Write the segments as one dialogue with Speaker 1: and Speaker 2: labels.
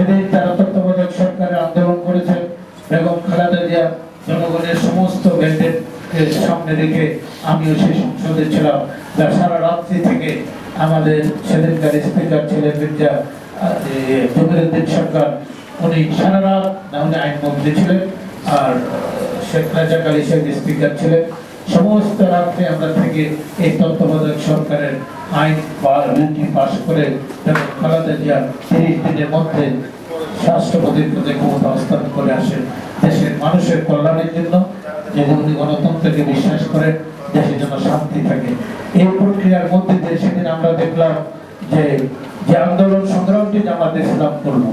Speaker 1: সেদিন তারা তত্ত্বাবধায়ক সরকারের আন্দোলন করেছেন বেগম খালেদা জিয়া জনগণের সমস্ত ব্যান্ডেড সামনে রেখে আমিও সেই সংসদে ছিলাম। যা সারা রাত্রি থেকে আমাদের সেদিনকার স্পিকার ছিলেন মির্জা জমিরুদ্দিন সরকার। উনি সারা রাত, না, উনি আইনমন্ত্রী ছিলেন, আর শেখ রাজাক আলী শেখ স্পিকার ছিলেন। সমস্ত রাত্রে আমরা থেকে এই তত্ত্বাবধায়ক সরকারের আইন বা বিলটি পাশ করে এবং খালেদা জিয়া তিরিশ দিনের মধ্যে রাষ্ট্রপতির পদে ক্ষমতা হস্তান্তর করে আসেন দেশের মানুষের কল্যাণের জন্য যদি উনি গণতন্ত্রকে বিশ্বাস করেন দেশের জন্য শান্তি থাকে। এই প্রক্রিয়ার মধ্যে দিয়ে সেদিন আমরা দেখলাম যে যে আন্দোলন সংগ্রামটি জামাত ইসলাম করল,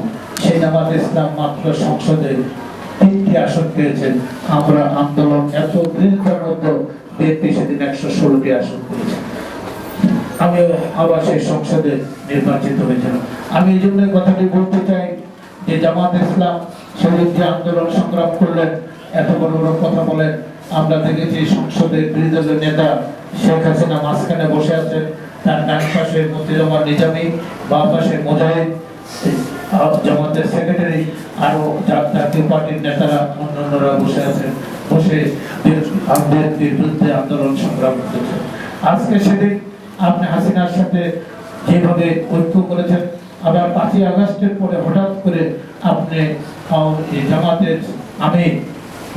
Speaker 1: সেই জামাত ইসলাম মাত্র সংসদে তিনটি আসন পেয়েছেন আমরা আন্দোলন এত দীর্ঘের ব্যক্তি সেদিন একশো ষোলোটি আসন আমি আবার সেই সংসদে নির্বাচিত হয়েছিলাম। আমি এই জন্য কথাটি বলতে চাই যে জামাত ইসলাম সেদিন যে আন্দোলন সংগ্রাম করলেন, এত বড় বড় কথা বলেন, আমরা দেখেছি সংসদের বিরোধী দলের নেতা শেখ হাসিনা মাঝখানে বসে আছেন। তার ডান পাশে মতিরহমান নিজামী, বাম পাশে মোজাহিদ। জামাতের সেক্রেটারি জাতীয় পার্টির নেতারা অন্যান্যরা বসে আছেন। বসে আমাদের বিরুদ্ধে আন্দোলন সংগ্রাম আজকে সেদিন আপনি হাসিনার সাথে যেভাবে ঐক্য করেছেন, আবার পাঁচই আগস্টের পরে হঠাৎ করে আপনি জামাতের আমি,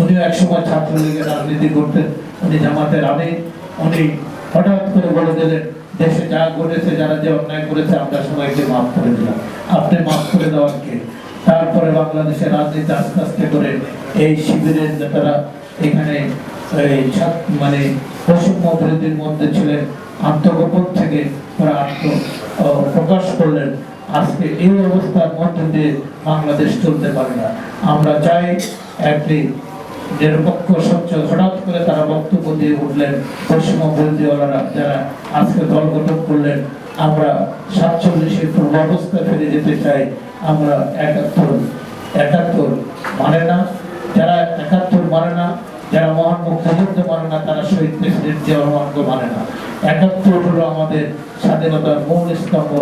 Speaker 1: উনিও একসময় ছাত্রলীগের রাজনীতি করতেন, উনি জামাতের আমি, উনি হঠাৎ করে বলে দিলেন দেশে যা ঘটেছে, যারা যে অন্যায় করেছে, আমরা সবাইকে মাফ করে দিলাম। আপনি মাফ করে দেওয়ার কে? তারপরে বাংলাদেশের রাজনীতি আস্তে আস্তে করে এই শিবিরের নেতারা এখানে মানে বৈষম্য বিরোধীর মধ্যে ছিলেন, আত্মগোপন থেকে ওরা আত্ম প্রকাশ করলেন। আজকে এই অবস্থার মধ্যে দিয়ে বাংলাদেশ চলতে পারে না। আমরা চাই একটি নিরপেক্ষ স্বচ্ছ হঠাৎ করে তারা বক্তব্য দিয়ে উঠলেন পশ্চিম যারা আজকে দল গঠন করলেন, আমরা সাতচল্লিশের পূর্বাবস্থায় ফিরে যেতে চাই, আমরা একাত্তর একাত্তর মানে না, যারা একাত্তর মানে না, যারা মহান মুক্তিযুদ্ধ মানে না, তারা শহীদ প্রেসিডেন্ট জিয়া মানে না। একাত্তর হলো আমাদের স্বাধীনতার মূল স্তম্ভ,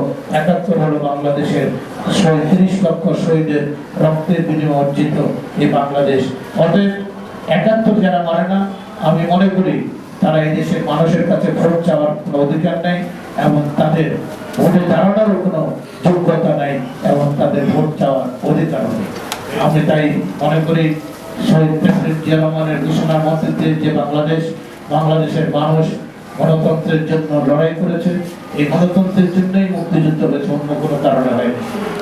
Speaker 1: একাত্তর হলো বাংলাদেশের তিরিশ লক্ষ শহীদের রক্তের বিনিময় অর্জিত এই বাংলাদেশ। অতএব একাত্তর যারা মানে না, আমি মনে করি তারা এই দেশের মানুষের কাছে ভোট চাওয়ার কোনো অধিকার নেই এবং তাদের ভোটে দাঁড়ানোরও কোনো যোগ্যতা নাই এবং তাদের ভোট চাওয়ার অধিকারও নেই। আমি তাই মনে করি শহীদ প্রেসিডেন্ট জিয়া রহমানের ঘোষণার মধ্যে দিয়ে যে বাংলাদেশ, বাংলাদেশের মানুষ গণতন্ত্রের জন্য লড়াই করেছে, এই গণতন্ত্রের জন্যই মুক্তিযুদ্ধ হয়েছে অন্য কোনো কারণে হয়নি।